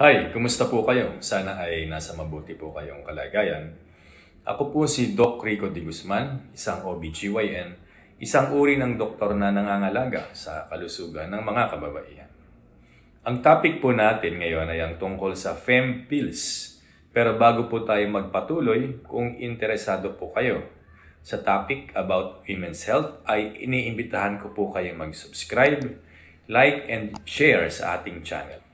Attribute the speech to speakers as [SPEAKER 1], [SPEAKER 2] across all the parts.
[SPEAKER 1] Hi, kumusta po kayo? Sana ay nasa mabuti po kayong kalagayan. Ako po si Doc Rico de Guzman, isang OBGYN, isang uri ng doktor na nangangalaga sa kalusugan ng mga kababaihan. Ang topic po natin ngayon ay ang tungkol sa Fem Pills. Pero bago po tayo magpatuloy, kung interesado po kayo sa topic about women's health, ay iniimbitahan ko po kayong mag-subscribe, like, and share sa ating channel.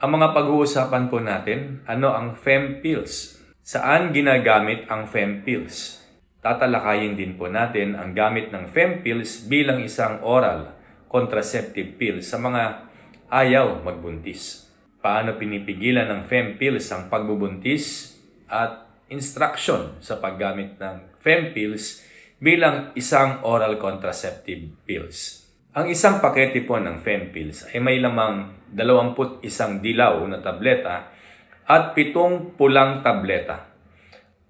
[SPEAKER 1] Ang mga pag-uusapan po natin, ano ang Fem Pills? Saan ginagamit ang Fem Pills? Tatalakayin din po natin ang gamit ng Fem Pills bilang isang oral contraceptive pill sa mga ayaw magbuntis. Paano pinipigilan ng Fem Pills ang pagbubuntis at instruction sa paggamit ng Fem Pills bilang isang oral contraceptive pills. Ang isang pakete po ng Fem Pills ay may lamang 21 dilaw na tableta at 7 pulang tableta.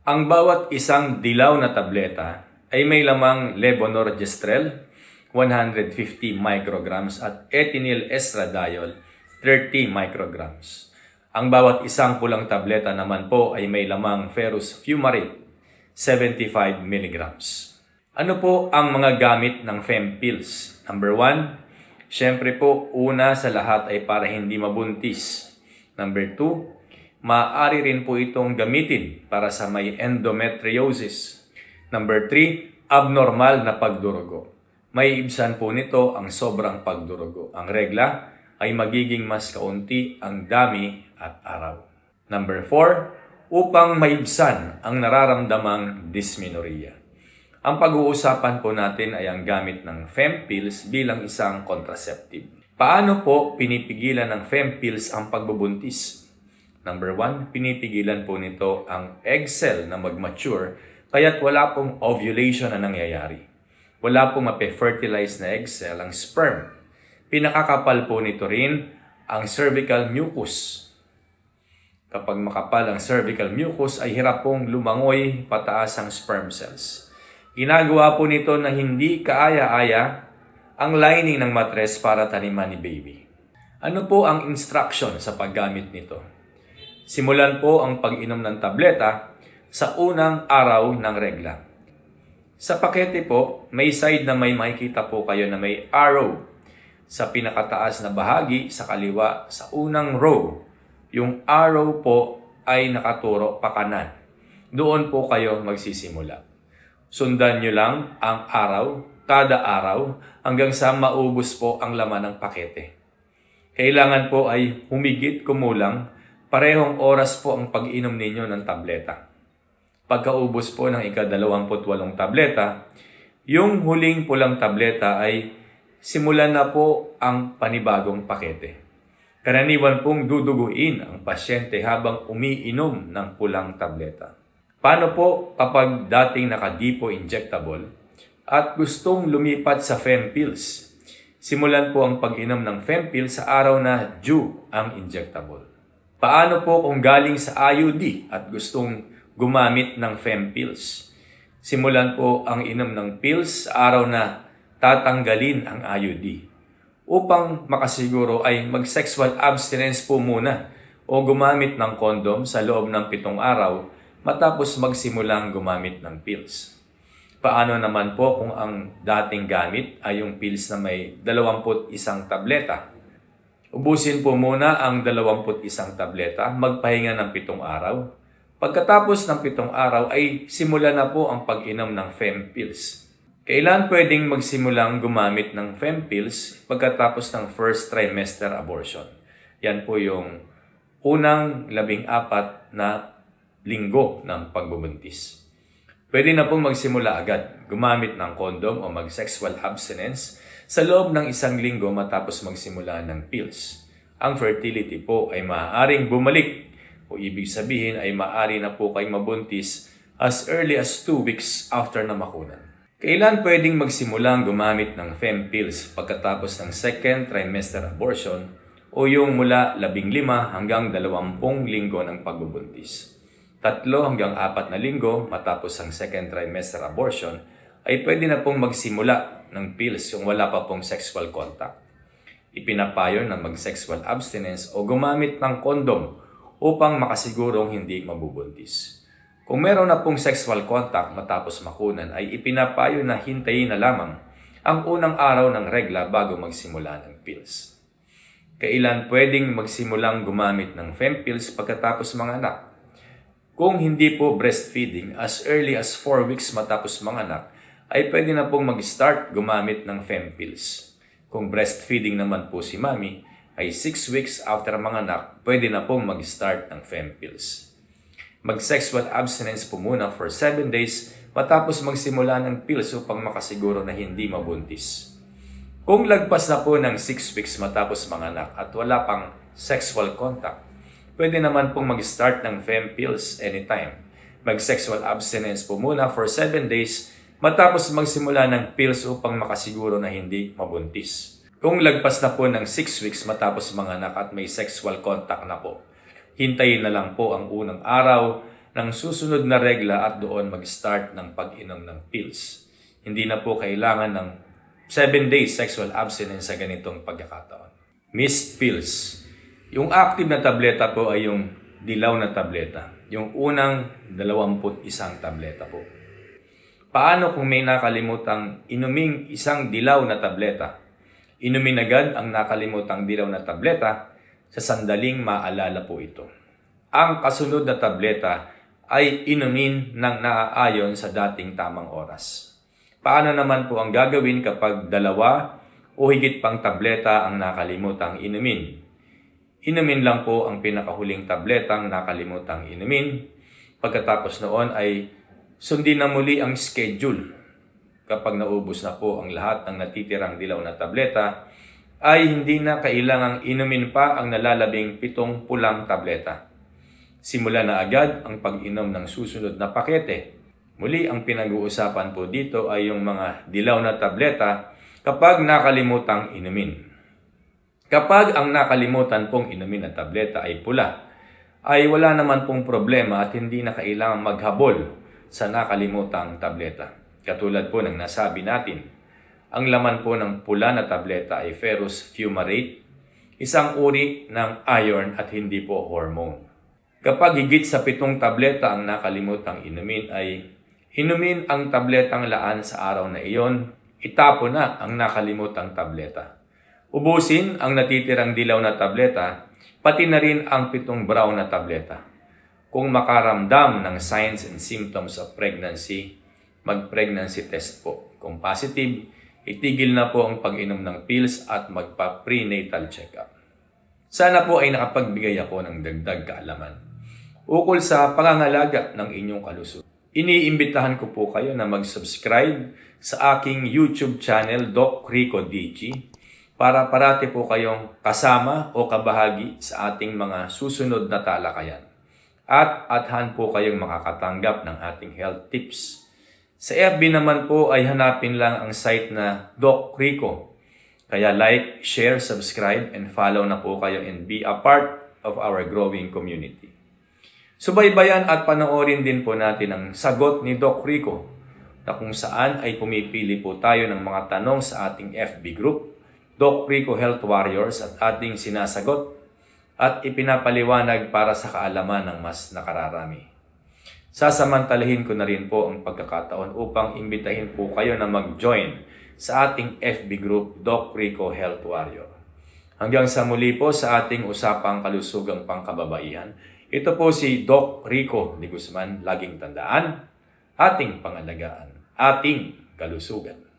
[SPEAKER 1] Ang bawat isang dilaw na tableta ay may lamang levonorgestrel 150 micrograms at ethinyl estradiol 30 micrograms. Ang bawat isang pulang tableta naman po ay may lamang ferrous fumarate 75 milligrams. Ano po ang mga gamit ng Fem Pills? Number one, syempre po, una sa lahat ay para hindi mabuntis. Number two, maaari rin po itong gamitin para sa may endometriosis. Number three, abnormal na pagdurugo. May ibsan po nito ang sobrang pagdurugo. Ang regla ay magiging mas kaunti ang dami at araw. Number four, upang maibsan ang nararamdamang dysmenorrhea. Ang pag-uusapan po natin ay ang gamit ng Fem bilang isang contraceptive. Paano po pinipigilan ng Fem ang pagbubuntis? Number one, pinipigilan po nito ang egg cell na mag-mature kaya't wala pong ovulation na nangyayari. Wala pong mape-fertilize na egg cell ang sperm. Pinakakapal po nito rin ang cervical mucus Kapag makapal ang cervical mucus ay hirap pong lumangoy pataas ang sperm cells. Ginagawa po nito na hindi kaaya-aya ang lining ng matres para taniman ni baby. Ano po ang instruction sa paggamit nito? Simulan po ang pag-inom ng tableta sa unang araw ng regla. Sa pakete po, may side na may makikita po kayo na may arrow sa pinakataas na bahagi sa kaliwa sa unang row yung arrow po ay nakaturo pa kanan. Doon po kayo magsisimula. Sundan nyo lang ang araw, kada araw, hanggang sa maubos po ang laman ng pakete. Kailangan po ay humigit kumulang, parehong oras po ang pag-inom ninyo ng tableta. Pagkaubos po ng ika-28 tableta, yung huling pulang tableta ay simulan na po ang panibagong pakete. Karaniwan pong duduguin ang pasyente habang umiinom ng pulang tableta. Paano po kapag dating nakadipo injectable at gustong lumipat sa Fem Pills? Simulan po ang pag-inom ng Fem sa araw na due ang injectable. Paano po kung galing sa IUD at gustong gumamit ng Fem Pills? Simulan po ang inom ng pills sa araw na tatanggalin ang IUD upang makasiguro ay mag-sexual abstinence po muna o gumamit ng kondom sa loob ng pitong araw matapos magsimulang gumamit ng pills. Paano naman po kung ang dating gamit ay yung pills na may 21 tableta? Ubusin po muna ang 21 tableta, magpahinga ng pitong araw. Pagkatapos ng pitong araw ay simula na po ang pag-inom ng Fem pills. Kailan pwedeng magsimulang gumamit ng Fem Pills pagkatapos ng first trimester abortion? Yan po yung unang labing apat na linggo ng pagbubuntis. Pwede na pong magsimula agad gumamit ng kondom o mag-sexual abstinence sa loob ng isang linggo matapos magsimula ng pills. Ang fertility po ay maaaring bumalik o ibig sabihin ay maaari na po kayong mabuntis as early as 2 weeks after na makunan. Kailan pwedeng magsimulang gumamit ng Fem Pills pagkatapos ng second trimester abortion o yung mula 15 hanggang 20 linggo ng pagbubuntis? Tatlo hanggang apat na linggo matapos ang second trimester abortion ay pwede na pong magsimula ng pills yung wala pa pong sexual contact. Ipinapayo na mag-sexual abstinence o gumamit ng kondom upang makasigurong hindi mabubuntis. Kung meron na pong sexual contact matapos makunan ay ipinapayo na hintayin na lamang ang unang araw ng regla bago magsimula ng pills. Kailan pwedeng magsimulang gumamit ng FemPills pagkatapos mga anak? Kung hindi po breastfeeding, as early as 4 weeks matapos mga anak, ay pwede na pong mag-start gumamit ng FemPills. Kung breastfeeding naman po si mami, ay 6 weeks after mga anak, pwede na pong mag-start ng FemPills. Mag-sexual abstinence po muna for 7 days matapos magsimula ng pills upang makasiguro na hindi mabuntis. Kung lagpas na po ng 6 weeks matapos mga anak at wala pang sexual contact, pwede naman pong mag-start ng FemPills anytime. Mag-sexual abstinence po muna for 7 days matapos magsimula ng pills upang makasiguro na hindi mabuntis. Kung lagpas na po ng 6 weeks matapos mga anak at may sexual contact na po, hintayin na lang po ang unang araw ng susunod na regla at doon mag-start ng pag-inom ng pills. Hindi na po kailangan ng 7 days sexual abstinence sa ganitong pagkakataon. Missed pills. Yung active na tableta po ay yung dilaw na tableta. Yung unang 21 tableta po. Paano kung may nakalimutang inuming isang dilaw na tableta? Inumin agad ang nakalimutang dilaw na tableta sa sandaling maalala po ito. Ang kasunod na tableta ay inumin ng naaayon sa dating tamang oras. Paano naman po ang gagawin kapag dalawa o higit pang tableta ang nakalimutang inumin? Inumin lang po ang pinakahuling tabletang nakalimutang inumin. Pagkatapos noon ay sundin na muli ang schedule. Kapag naubos na po ang lahat ng natitirang dilaw na tableta, ay hindi na kailangang inumin pa ang nalalabing pitong pulang tableta. Simula na agad ang pag-inom ng susunod na pakete. Muli ang pinag-uusapan po dito ay yung mga dilaw na tableta kapag nakalimutang inumin. Kapag ang nakalimutan pong inumin na tableta ay pula, ay wala naman pong problema at hindi na kailangang maghabol sa nakalimutang tableta. Katulad po ng nasabi natin, ang laman po ng pula na tableta ay ferrous fumarate, isang uri ng iron at hindi po hormone. Kapag higit sa pitong tableta ang nakalimutang inumin ay inumin ang tabletang laan sa araw na iyon, itapo na ang nakalimutang tableta. Ubusin ang natitirang dilaw na tableta, pati na rin ang pitong brown na tableta. Kung makaramdam ng signs and symptoms of pregnancy, mag-pregnancy test po. Kung positive, itigil na po ang pag-inom ng pills at magpa-prenatal check-up. Sana po ay nakapagbigay ako ng dagdag kaalaman ukol sa pangangalaga ng inyong kalusugan. Iniimbitahan ko po kayo na mag-subscribe sa aking YouTube channel, Doc Rico DG, para parati po kayong kasama o kabahagi sa ating mga susunod na talakayan at athan po kayong makakatanggap ng ating health tips. Sa FB naman po ay hanapin lang ang site na Doc Rico. Kaya like, share, subscribe, and follow na po kayo and be a part of our growing community. Subaybayan at panoorin din po natin ang sagot ni Doc Rico na kung saan ay pumipili po tayo ng mga tanong sa ating FB group, Doc Rico Health Warriors at ating sinasagot at ipinapaliwanag para sa kaalaman ng mas nakararami. Sasamantalahin ko na rin po ang pagkakataon upang imbitahin po kayo na mag-join sa ating FB group Doc Rico Health Warrior. Hanggang sa muli po sa ating usapang kalusugang pangkababaihan, ito po si Doc Rico de Guzman, laging tandaan, ating pangalagaan, ating kalusugan.